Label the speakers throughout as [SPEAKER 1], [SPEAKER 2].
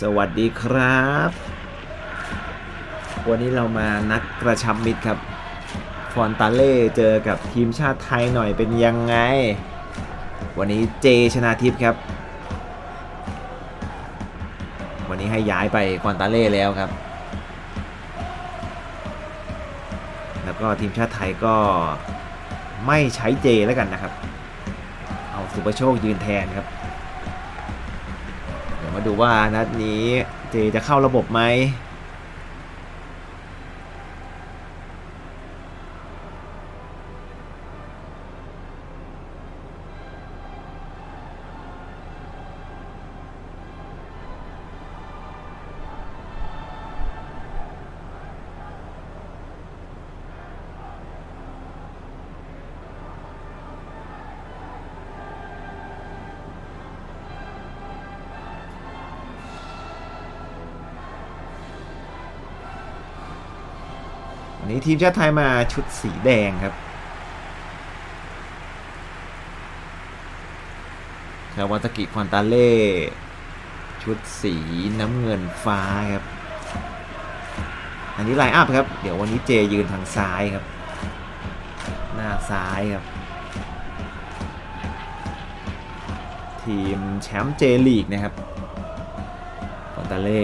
[SPEAKER 1] สวัสดีครับ วันนี้เรามานัดกระชับมิตรครับ ฟอนตาเล่เจอกับทีมชาติไทยหน่อยเป็นยังไง วันนี้เจชนาทิพย์ครับ วันนี้ให้ย้ายไปฟอนตาเล่แล้วครับ แล้วก็ทีมชาติไทยก็ไม่ใช้เจแล้วกันนะครับ เอาสุประโชคยืนแทนครับาดูว่านัดนี้เจจะเข้าระบบไหม นี้ทีมชาติไทยมาชุดสีแดงครับคาวาตากิควอนตาเล่ ชุดสีน้ำเงินฟ้าครับ อันนี้ไลน์อัพครับ เดี๋ยววันนี้เจยืนทางซ้ายครับ หน้าซ้ายครับ ทีมแชมป์เจลีกนะครับฟอนตาเล่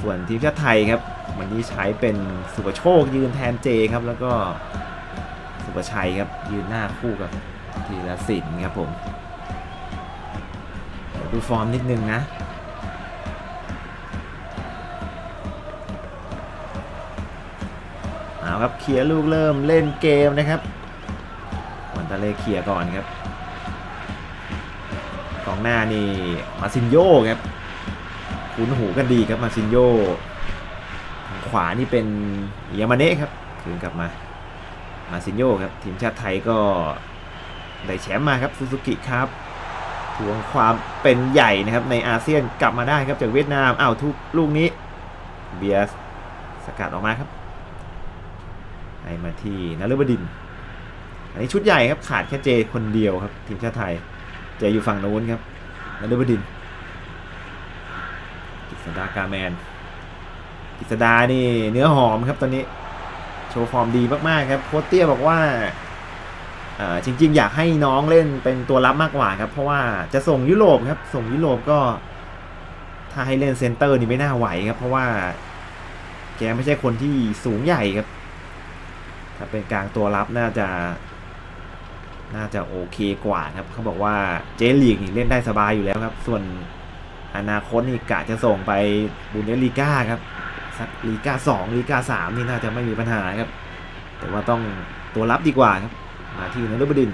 [SPEAKER 1] ส่วนทีมชาติไทยครับ วันนี้ใช้เป็นสุประโชคยืนแทนเจครับ แล้วก็สุประชัยครับยืนหน้าคู่กับทีละสินครับผมดูฟอร์มนิดนึงนะเอาครับเคลียร์ลูกเริ่มเล่นเกมนะครับวันตาเลเคลียร์ก่อนครับกองหน้านี่มาซินโยครับ คุ้นหูกันดีครับมาซินโย ขวานี่เป็นยามาเนะครับ คืนกลับมา มาซินโยครับ ทีมชาติไทยก็ได้แชมป์มาครับซูซูกิครับทวงความเป็นใหญ่นะครับในอาเซียนกลับมาได้ครับจากเวียดนามอ้าวทุกลูกนี้เบียร์สกัดออกมาครับให้มาที่นฤบดิน อันนี้ชุดใหญ่ครับขาดแค่เจคนเดียวครับ ทีมชาติไทย เจอยู่ฝั่งโน้นครับนฤบดินกิษดากาแมน กิษดานี่เนื้อหอมครับตอนนี้ โชว์ฟอร์มดีมากๆครับโค้ชเตี้ยบอกว่าอ่าจริงๆ อยากให้น้องเล่นเป็นตัวรับมากกว่าครับ เพราะว่าจะส่งยุโรปครับ ส่งยุโรปก็ ถ้าให้เล่นเซนเตอร์นี่ไม่น่าไหวครับ เพราะว่า แกไม่ใช่คนที่สูงใหญ่ครับ ถ้าเป็นกลางตัวรับน่าจะ น่าจะโอเคกว่าครับ เขาบอกว่าเจลีกนี่เล่นได้สบายอยู่แล้วครับ ส่วนอนาคตนี่กะจะส่งไปบุนเดสลีกาครับ สักลีกาสองลีกาสามนี่น่าจะไม่มีปัญหาครับ แต่ว่าต้องตัวรับดีกว่าครับ มาที่นฤบดิน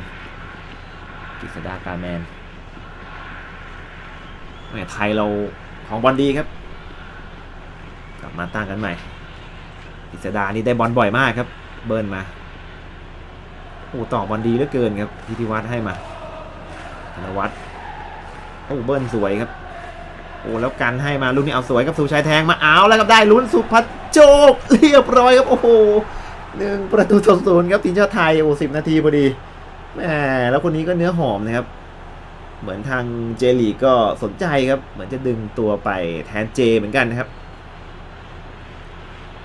[SPEAKER 1] กิษดาการแมนแม่ไทยเราของบอลดีครับ กลับมาตั้งกันใหม่กิษดานี่ได้บอลบ่อยมากครับ เบิร์นมาโอ้ต่อบอลดีเหลือเกินครับพิธีวัฒน์ให้มาธนวัฒน์โอ้เบิร์นสวยครับ อ้แล้วกันให้มาลูกนี้เอาสวยครับสุชัยแทงมาเอาแล้วครับได้ลุ้นสุพัชโจกเรียบร้อยครับโอ้โหหนึ่งประตูต่อศูนย์ครับทีมชาติไทยโอ้สิบนาทีพอดีแหมแล้วคนนี้ก็เนื้อหอมนะครับ เหมือนทางเจลีก็สนใจครับ เหมือนจะดึงตัวไปแทนเจเหมือนกันนะครับ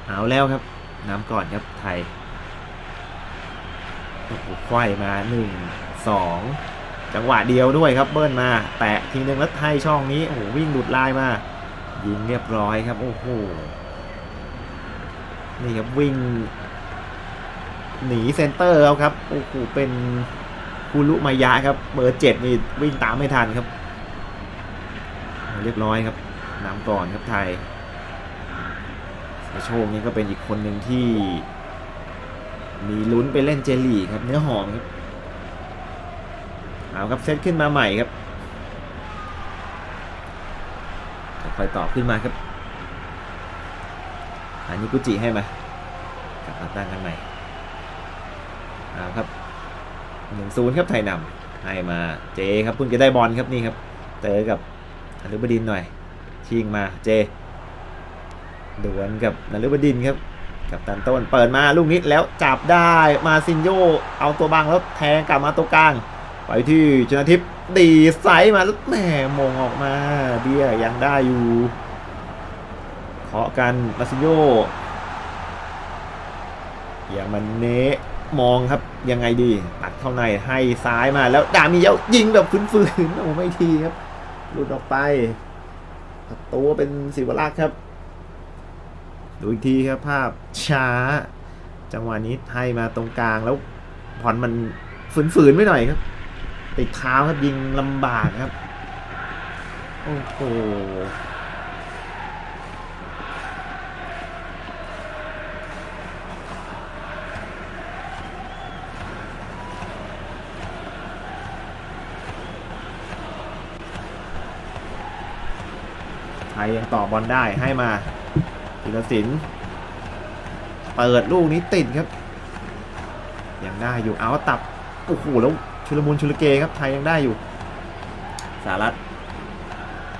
[SPEAKER 1] เอาแล้วครับน้ำก่อนครับไทยโอ้โหควายมาหนึ่งสอง จังหวะเดียวด้วยครับเบิ้ลมา แตะทีนึงแล้วไทยช่องนี้โอ้โหวิ่งหลุดลายมา ยิงเรียบร้อยครับโอ้โหนี่ครับวิ่ง หนีเซนเตอร์เอาครับโอ้โหเป็นคูรุมายะครับเบอร์เจ็ดนี่วิ่งตามไม่ทันครับ เรียบร้อยครับนำก่อนครับไทยโชคนี่ก็เป็นอีกคนหนึ่งที่ มีลุ้นไปเล่นเจลีกครับเนื้อหอมครับ เอาครับเซตขึ้นมาใหม่ครับค่อยต่อขึ้นมาครับอันนี้กุจิให้มากลับมาตั้งกันใหม่เอาครับหนึ่งศูนย์ครับไทยนำให้มาเจครับเพิ่งจะได้บอลครับนี่ครับเจอกับอนุบดินหน่อย ชิงมาเจดวลกับนฤบดินครับกับตันต้นเปิดมาลูกนี้แล้วจับได้มาซินโยเอาตัวบังแล้วแทงกลับมาตัวกลาง ไปที่ชนะทิพย์ดีไซด์มาแล้วแหมมงออกมา เบียยังได้อยู่เคาะกันมาซิโยอย่ามันเนะมองครับยังไงดีตัดเข้าในให้ซ้ายมาแล้วดามีเยายิงแบบฟื้นๆโอ้ไม่ทีครับหลุดออกไปประตูเป็นสิวรักษ์ครับดูอีกทีครับภาพช้า จังหวะนี้ให้มาตรงกลางแล้วผ่อนมันฝืนๆไม่หน่อยครับ ติดเท้าครับยิงลำบากครับ โอ้โหไทยยังต่อบอลได้ให้มาธีรศิลป์เปิดลูกนี้ติดครับ ยังได้อยู่เอาตับ โอ้โหแล้ว ชุลมุนชุลเกครับไทยยังได้อยู่สารัต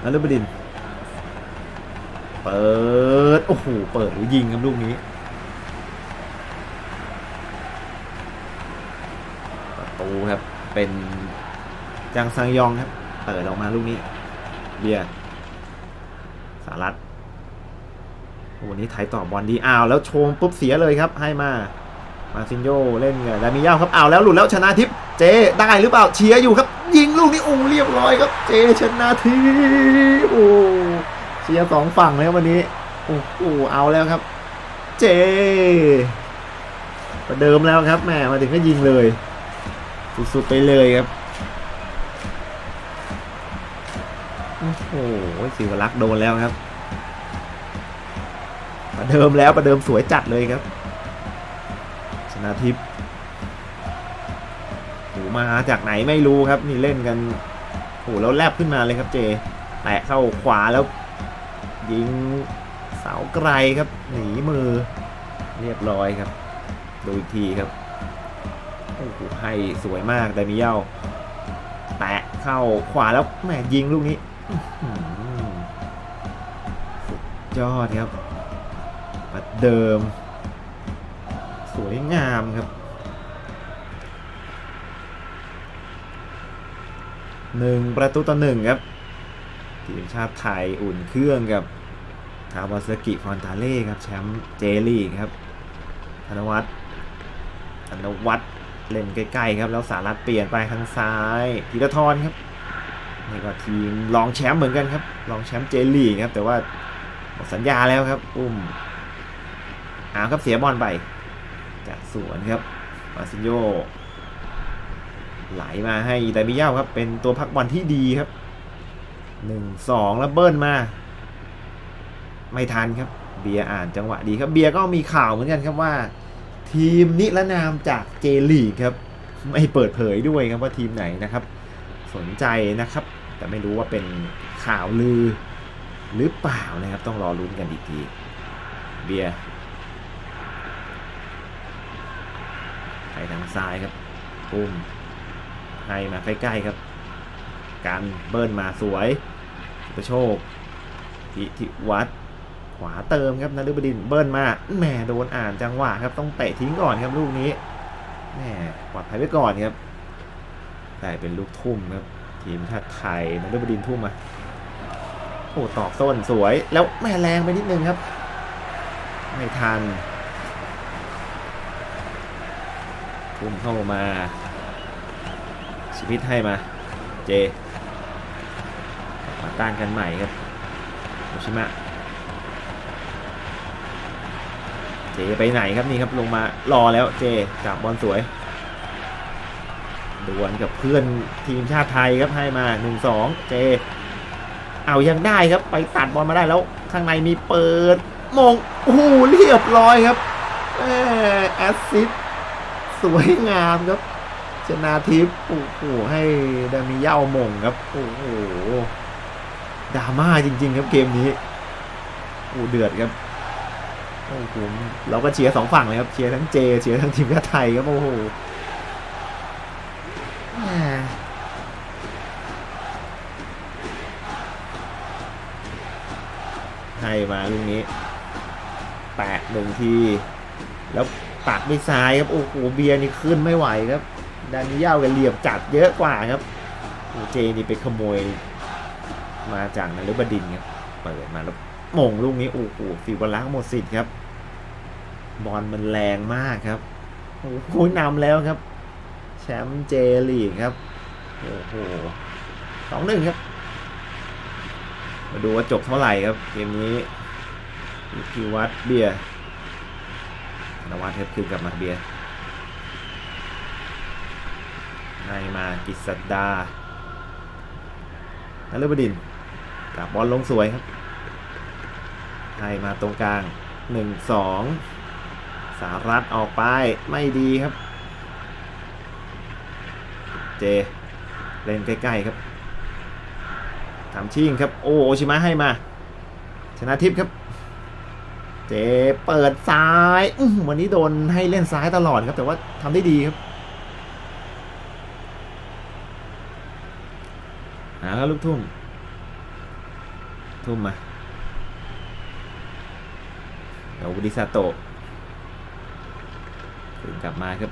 [SPEAKER 1] นฤบดินทร์เปิด โอ้โห เปิดหรือยิงครับลูกนี้ ประตูครับ เป็นจังซังยองครับ เปิดออกมาลูกนี้ เบียร์สารัตโอ้วันนี้ไทยต่อบอลดีอ้าวแล้วโชมปุ๊บเสียเลยครับ ให้มา มาซินโยเล่นกับดามิยาครับอ้าวแล้วหลุดแล้วชนะทิพย์ เจได้หรือเปล่าเชียร์อยู่ครับ ยิงลูกนี้โอ้เรียบร้อยครับ เจชนะทิพย์โอ้เชียร์สองฝั่งเลยวันนี้โอ้โหเอาแล้วครับ เจประเดิมแล้วครับแหมมาถึงก็ยิงเลย สุดๆไปเลยครับโอ้โหสิวรักษ์โดนแล้วครับ ประเดิมแล้วประเดิมสวยจัดเลยครับ ชนะทิพย์ มาจากไหนไม่รู้ครับ นี่เล่นกันโหแล้วแลบขึ้นมาเลยครับเจแตะเข้าขวาแล้ว ยิงเสาไกลครับ หนีมือ เรียบร้อยครับ ดูอีกทีครับโอ้โหให้สวยมากไดมิเยลแตะเข้าขวาแล้วแหมยิงลูกนี้สุดยอดครับประเดิม สวยงามครับ หนึ่งประตูต่อหนึ่งครับ ทีมชาติไทยอุ่นเครื่องกับคาวาซากิฟอนตาเล่ครับ แชมป์เจลีครับ ธนวัฒน์ธนวัฒน์เล่นใกล้ๆครับ แล้วสารัตเปลี่ยนไปทางซ้ายธีรทรครับนี่ก็ทีมรองแชมป์เหมือนกันครับรองแชมป์เจลีครับ แต่ว่าหมดสัญญาแล้วครับ อุ้มอ้าวครับเสียบอลไปจากสวนครับมาซิโย ไหลมาให้ไดมิยาครับ เป็นตัวพักบอลที่ดีครับหนึ่งสองแล้วเบิ้ลมา ไม่ทันครับ เบียร์อ่านจังหวะดีครับ เบียร์ก็มีข่าวเหมือนกันครับว่า ทีมนิรนามจากเจลีกครับ ไม่เปิดเผยด้วยครับว่าทีมไหนนะครับ สนใจนะครับ แต่ไม่รู้ว่าเป็นข่าวลือหรือเปล่านะครับ ต้องรอลุ้นกันอีกทีเบียร์ไปทางซ้ายครับปุ้ม ให้มาใกล้ๆครับ การเบิ้ลมาสวยสุประโชคพิธิวัตรขวาเติมครับนฤบดินเบิ้ลมาแหมโดนอ่านจังหวะครับต้องเตะทิ้งก่อนครับลูกนี้แหมปลอดภัยไว้ก่อนครับได้เป็นลูกทุ่มครับทีมชาติไทยนฤบดินทุ่มมาโอ้ตอกส้นสวยแล้วแม่แรงไปนิดนึงครับ ไม่ทันทุ่มเข้ามา ชีวิตให้มาเจมาต้านกันใหม่ครับโอชิมะเจไปไหนครับนี่ครับลงมารอแล้วเจจับบอลสวยดวลกับเพื่อนทีมชาติไทยครับให้มา1นสองเจเอายังได้ครับไปตัดบอลมาได้แล้วข้างในมีเปิดมองโอ้โหเรียบร้อยครับแอสซิสสวยงามครับ นาทิพย์โอ้โหให้ดามิเย่ามงครับโอ้โหดราม่าจริง ๆ ครับเกมนี้โอ้เดือดครับโอ้โหเราก็เชียร์สองฝั่งเลยครับเชียร์ทั้งเจเชียร์ทั้งทีมชาติไทยครับโอ้โหให้มาลูกนี้แปะหนึ่งที แล้วปักด้วยซ้ายครับ โอ้โหเบียร์นี่ขึ้นไม่ไหวครับ ดานิยากันเหลี่ยมจัดเยอะกว่าครับโอเจนี่ไปขโมย มาจากนฤบดินครับเปิดมาแล้วม่งลูกนี้โอ้โหฟิวลักหมดสิทธิ์ครับ บอลมันแรงมากครับโอ้โหนำแล้วครับ แชมป์เจลีกครับโอ้โหสองหนึ่งครับ มาดูว่าจบเท่าไหร่ครับเกมนี้พิวัตเบียร์นวัฒน์ครับคืนกลับมาเบียร์ ให้มากิษดานฤบดินกลับบอลลงสวยครับ ให้มาตรงกลางหนึ่งสองสารัตออกไปไม่ดีครับ เจ เล่นใกล้ๆครับทำชิงครับ โอโอชิมะให้มา ชนะทิพย์ครับ เจเปิดซ้ายวันนี้โดนให้เล่นซ้ายตลอดครับ แต่ว่าทำได้ดีครับ หาแล้วลูกทุ่มทุ่มมาเดี๋ยววุดิซาโตะคืนกลับมาครับ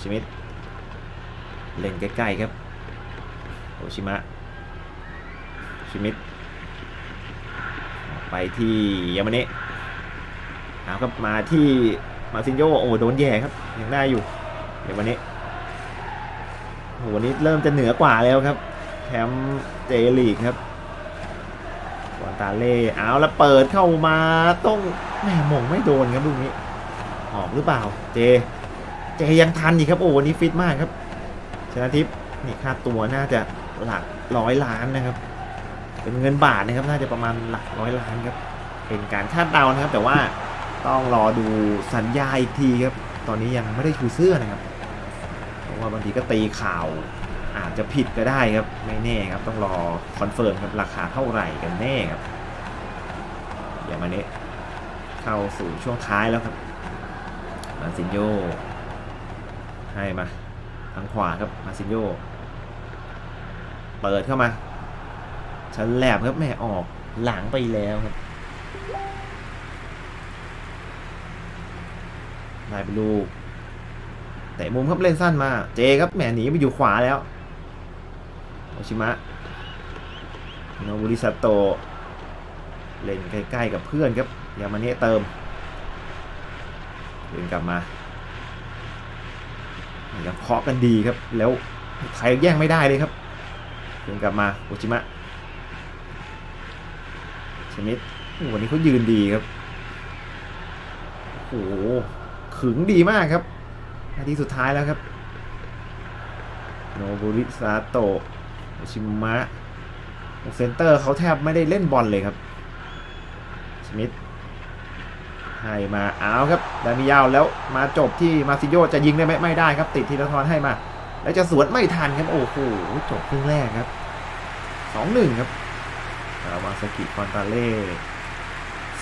[SPEAKER 1] ชิมิดเล่นใกล้ๆครับโอชิมะชิมิดออกไปที่ยามาเนะเอาครับมาที่มาซินโยโอ้โดนแย่ครับยังได้อยู่ยามาเนะโอ้วันนี้เริ่มจะเหนือกว่าแล้วครับ แชมป์เจลีกครับฟอนตาเล่เอาแล้วเปิดเข้ามาต้องแหม่มงไม่โดนครับลูกนี้ ออกหรือเปล่า เจ เจยังทันอีกครับ โอ้วันนี้ฟิตมากครับ ชนะทิพย์นี่ค่าตัวน่าจะหลักร้อยล้านนะครับ เป็นเงินบาทนะครับ น่าจะประมาณหลักร้อยล้านครับ เป็นการคาดเดานะครับ แต่ว่าต้องรอดูสัญญาอีกทีครับ ตอนนี้ยังไม่ได้ชูเสื้อนะครับ เพราะว่าบางทีก็ตีข่าว อาจจะผิดก็ได้ครับไม่แน่ครับต้องรอคอนเฟิร์มครับราคาเท่าไหร่กันแน่ครับอย่ามาเนี้เข้าสู่ช่วงท้ายแล้วครับมาซินโยให้มาทางขวาครับมาซินโยเปิดเข้ามาชันแหลบครับแม่ออกหลังไปแล้วครับได้เป็นลูกแต่มุมครับเล่นสั้นมา เจครับแหมหนีไปอยู่ขวาแล้ว ชิมะโนบุริซาโตเล่นใกล้ๆกับเพื่อนครับยามาเนะเติมเดินกลับมายังเคาะกันดีครับ แล้วไทยแย่งไม่ได้เลยครับเดินกลับมาโอชิมะชนิดวันนี้เขายืนดีครับโอ้โหขึงดีมากครับนาทีสุดท้ายแล้วครับ โนบุริซาโตะ ชิมะเซนเตอร์เขาแทบไม่ได้เล่นบอลเลยครับสมิธให้มาเอาครับดามิยาวแล้วมาจบที่มาซิโยจะยิงได้ไหมไม่ได้ครับ ติดทีละทอนให้มา แล้วจะสวนไม่ทันครับโอ้โหจบครึ่งแรกครับสองหนึ่งครับอาวาซากิคอนตาเล่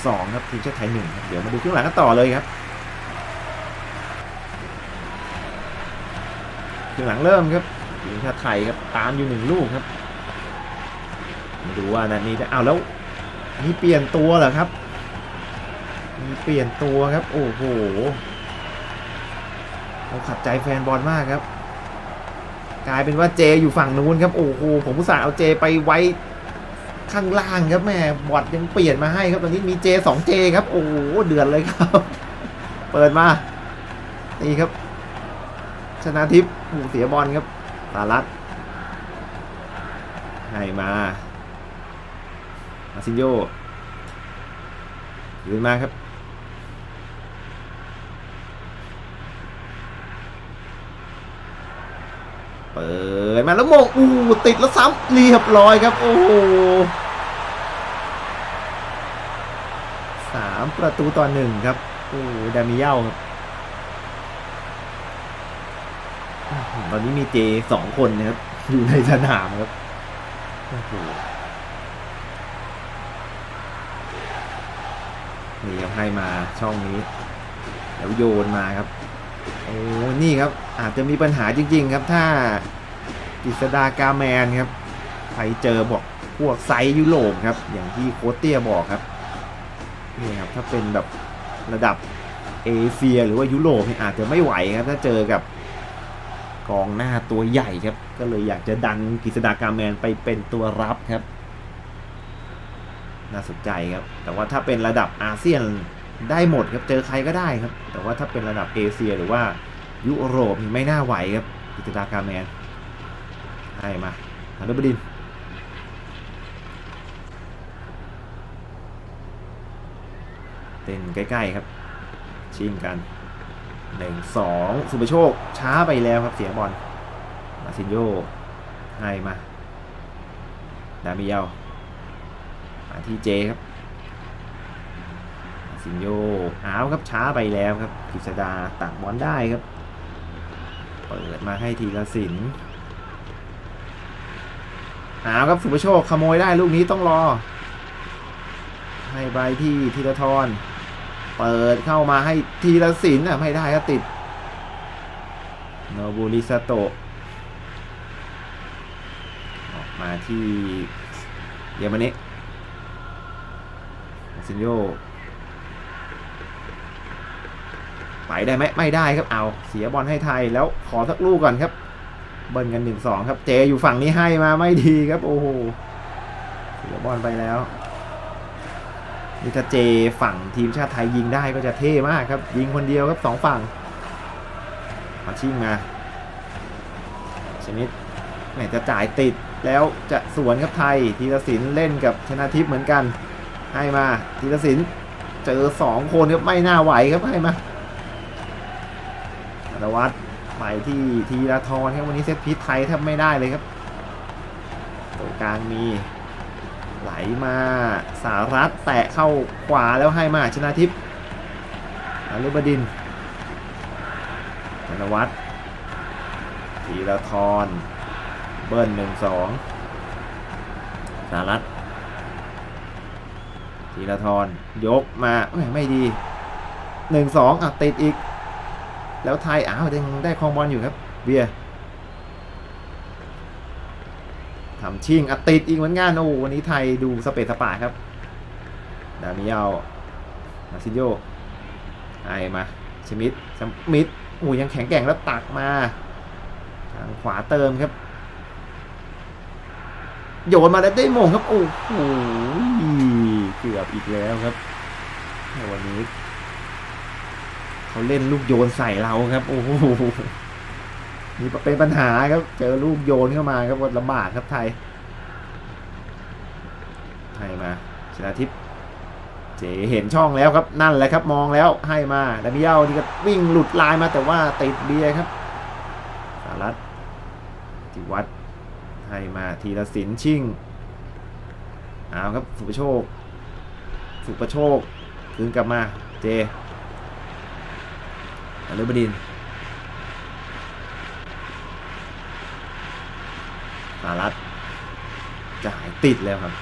[SPEAKER 1] สองครับทีมชาติไทยหนึ่งครับเดี๋ยวมาดูครึ่งหลังกันต่อเลยครับถึงหลังเริ่มครับ ทีมชาติไทยครับตามอยู่หนึ่งลูกครับมาดูว่านัดนี้จะเอาวแล้วมีเปลี่ยนตัวเหรอครับมีเปลี่ยนตัวครับโอ้โหเราขัดใจแฟนบอลมากครับ กลายเป็นว่าเจอยู่ฝั่งนู้นครับโอ้โหผมอุตส่าเอาเจไปไว้ข้างล่างครับแม่บอดยังเปลี่ยนมาให้ครับตอนนี้มีเจสองเจครับโอ้โหเดือดเลยครับ เปิดมานี่ครับ ชนะทิพย์หูเสียบอลครับ ตาลัดให้มามาซินโยยืนมาครับเปิดมาแล้วโมงอู้ติดแล้วซ้ำเรียบร้อยครับ โอ้โหสามประตูต่อหนึ่งครับ โอ้ดามิเยาครับ ตอนนี้มีเจสองคนนะครับ อยู่ในสนามครับนี่ครับให้มาช่องนี้ แล้วโยนมาครับ โอ้ นี่ครับ อาจจะมีปัญหาจริง ๆ ครับ ถ้ากิษดากาแมนครับใครเจอบอกพวกไซยุโรปครับ อย่างที่โคชเตียบอกครับนี่ครับ ถ้าเป็นแบบระดับเอเชียหรือว่ายุโรปอาจจะไม่ไหวครับ ถ้าเจอกับ กองหน้าตัวใหญ่ครับ ก็เลยอยากจะดันกฤษดากาแมนไปเป็นตัวรับครับ น่าสนใจครับ แต่ว่าถ้าเป็นระดับอาเซียนได้หมดครับเจอใครก็ได้ครับ แต่ว่าถ้าเป็นระดับเอเชียหรือว่ายุโรปไม่น่าไหวครับกิตตากาแมนให้มาฮานุบดินเต้นใกล้ๆครับ ชิงกัน หนึ่งสองสุภโชคช้าไปแล้วครับเสียบอลมาซินโยให้มา ดามิเอลมาที่เจครับมาซินโยอ้าวครับช้าไปแล้วครับกฤษดาตักบอลได้ครับ เปิดมาให้ทีละสินอ้าวครับสุภโชคขโมยได้ลูกนี้ต้องรอ ให้ใบที่ธีรทร เปิดเข้ามาให้ทีละสินอะไม่ได้ก็ติดโนบุริสโตะออกมาที่เยมานะซินโยไปได้ไหมไม่ได้ครับเอาเสียบอลให้ไทยแล้วขอสักลูกก่อนครับ เบิ้ลกันหนึ่งสองครับเจอยู่ฝั่งนี้ให้มาไม่ดีครับ โอ้โหเสียบอลไปแล้ว นี่ถ้าเจฝั่งทีมชาติไทยยิงได้ก็จะเท่มากครับ ยิงคนเดียวครับสองฝั่งมาชิ่งมาชนิดแหมจะจ่ายติดแล้วจะสวนครับไทยธีรศิลป์เล่นกับชนะทิพย์เหมือนกัน ให้มาธีรศิลป์เจอสองคนครับไม่น่าไหวครับให้มาธนวัฒน์ไปที่ธีรทรครับวันนี้เซตพีทไทยแทบไม่ได้เลยครับตรงกลางมี ไหลมาสารัตแตะเข้าขวาแล้วให้มาชนะทิพย์อารุบดินธนวัฒน์ธีรทรเบิ้ลหนึ่งสองสารัตธีรทรยกมาแหม่ไม่ดีหนึ่งสองอะติดอีก แล้วไทยอ้าวยังได้คองบอลอยู่ครับเบียร์ ทำชิงอติดอีกเหมือนกันโอ้วันนี้ไทยดูสเปซสปาครับ ดามิเอลมาซิโยไอมาชมิดชมิดโอ้ยังแข็งแกร่งแล้วตักมาทางขวาเติมครับ โยนมาแล้วได้มงครับ โอ้โหเกือบอีกแล้วครับวันนี้ เขาเล่นลูกโยนใส่เราครับ โอ้โห นี่เป็นปัญหาครับ เจอลูกโยนเข้ามาครับลำบากครับไทยให้มาชนะทิพย์เจเห็นช่องแล้วครับนั่นแหละครับมองแล้วให้มาดามิเอลที่ก็วิ่งหลุดลายมาแต่ว่าติดเบียครับสารัตจิวัตให้มาทีละสินชิ่งเอาครับสุประโชค สุประโชคคืนกลับมาเจอลุบดิน ร์สารัตจ่ายติดแล้วครับ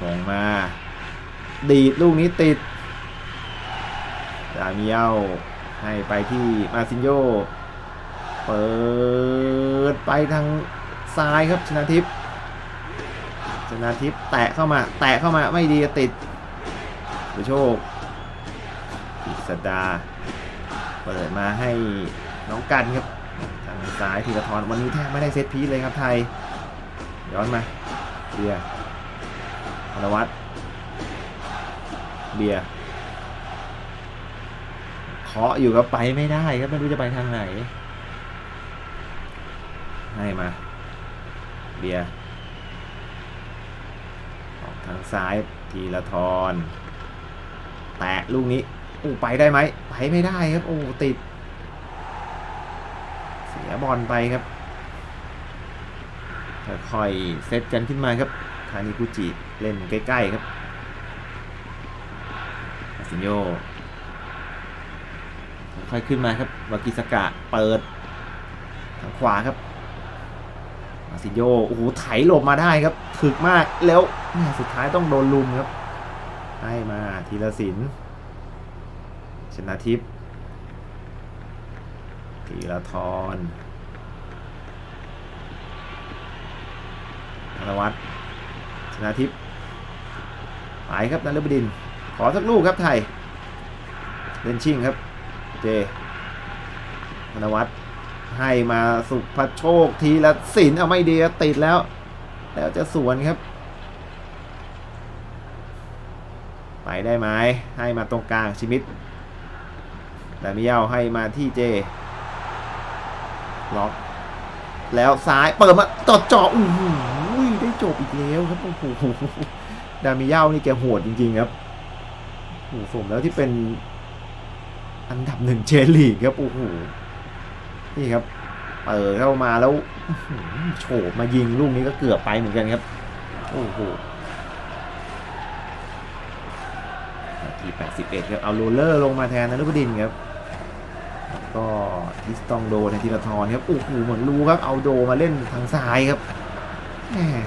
[SPEAKER 1] มองมา ดีดลูกนี้ติดดามิเอลให้ไปที่มาซินโย เปิดไปทางซ้ายครับชนะทิพย์ชนะทิพย์แตะเข้ามา แตะเข้ามาไม่ดีติดสุโชคกิษดา เปิดมาให้น้องกันครับ ซ้ายธีรทรวันนี้แทบไม่ได้เซตพีซเลยครับไทย ย้อนมาเบียร์ธนวัฒน์เบียร์เคาะอยู่กับไปไม่ได้ครับไม่รู้จะไปทางไหน ให้มาเบียร์ออกทางซ้ายทีละทรแตะลูกนี้อู้ไปได้ไหมไปไม่ได้ครับโอ้ติด สียบอลไปครับค่อยเซตกันขึ้นมาครับคานิกุจิเล่นใกล้ๆครับอาซิโยค่อยขึ้นมาครับวากิสกะเปิดทางขวาครับอาซิโยโอ้โหไถหลบมาได้ครับถึกมากแล้วแม่สุดท้ายต้องโดนลุมครับให้มาทีละสินชนะทิพย์ ทีละทรธนวัฒน์ชนะทิพย์ไปครับนันลบดิน ขอสักลูกครับไทย เล่นชิงครับ เจธนวัฒน์ให้มาสุภโชคทีละสินเอาไม่ดีติดแล้ว แล้วจะสวนครับ ไปได้ไหมให้มาตรงกลางชิมิดดามิเยลให้มาที่เจ ล็อกแล้วซ้ายเปิดมาต่อเจาะอู้หูได้จบอีกแล้วครับโอ้โหดามิเยลนี่แกโหดจริง ๆ ครับโอ้โหสมแล้วที่เป็นอันดับหนึ่งเจลีกครับโอ้โหนี่ครับเปิดเข้ามาแล้วโฉบมายิงลูกนี้ก็เกือบไปเหมือนกันครับโอ้โหนาที 81 ครับ เอาโรลเลอร์ลงมาแทนนะลูกดินครับ ก็ทิสตองโดในทีละทอนครับโอ้โหเหมือนรู้ครับเอาโดมาเล่นทางซ้ายครับแหม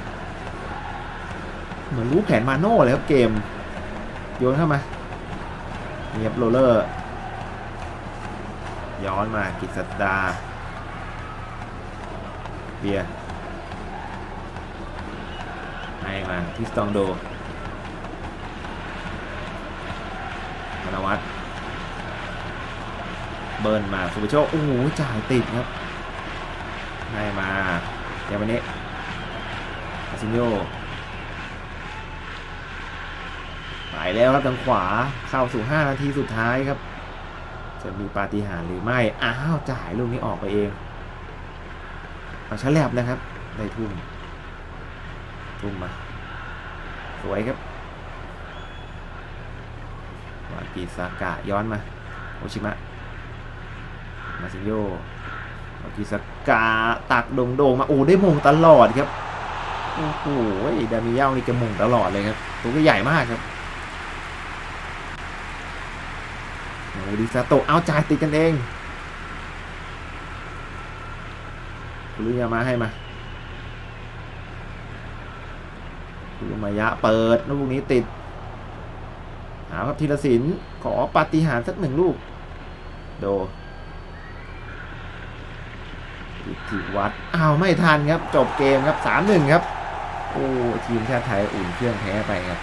[SPEAKER 1] เหมือนรู้แผนมาโน่เลยครับเกมโยนเข้ามาเนียบโรเลอร์ย้อนมากิจสัตดาเบียให้มาที่สตองโดธนวัฒน์ เบิร์นมาสุภโชคโอ้โหจ่ายติดครับให้มาเดี๋ยววันนี้อาซิโยไปแล้วครับทางขวาเข้าสู่ 5 นาทีสุดท้ายครับ จะมีปาฏิหาริย์หรือไม่ อ้าวจ่ายลูกนี้ออกไปเองเอาฉลับนะครับได้ทุ่มทุ่มมา สวยครับวากิซากะย้อนมาโอชิมะ มาซิโยกิซากะตักโด่งโดงๆมาโอ้ได้มงตลอดครับโอ้โหดามิเยานี่แกมงตลอดเลยครับ ตัวก็ใหญ่มากครับโอ้ดิซาโตเอาจ่ายติดกันเองคุรุยามาให้มาคุรุมายะเปิดลูกนี้ติดหาครับธีรศิลป์ขอปาฏิหาริย์สักหนึ่งลูก โดอิท ธิวัดอ้าวไม่ทันครับ จบเกมครับสามหนึ่งครับ โอ้ทีมชาติไทยอุ่นเครื่องแพ้ไปครับ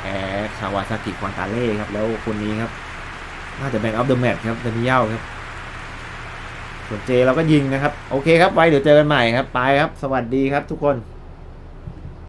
[SPEAKER 1] แพ้คาวาซากิควานตาเล่ครับ แล้วคนนี้ครับ น่าจะแบงอัพเดอะแมตครับเดนิเยลครับ ส่วนเจเราก็ยิงนะครับ โอเคครับ ไว้เดี๋ยวเจอกันใหม่ครับ ไปครับ สวัสดีครับทุกคน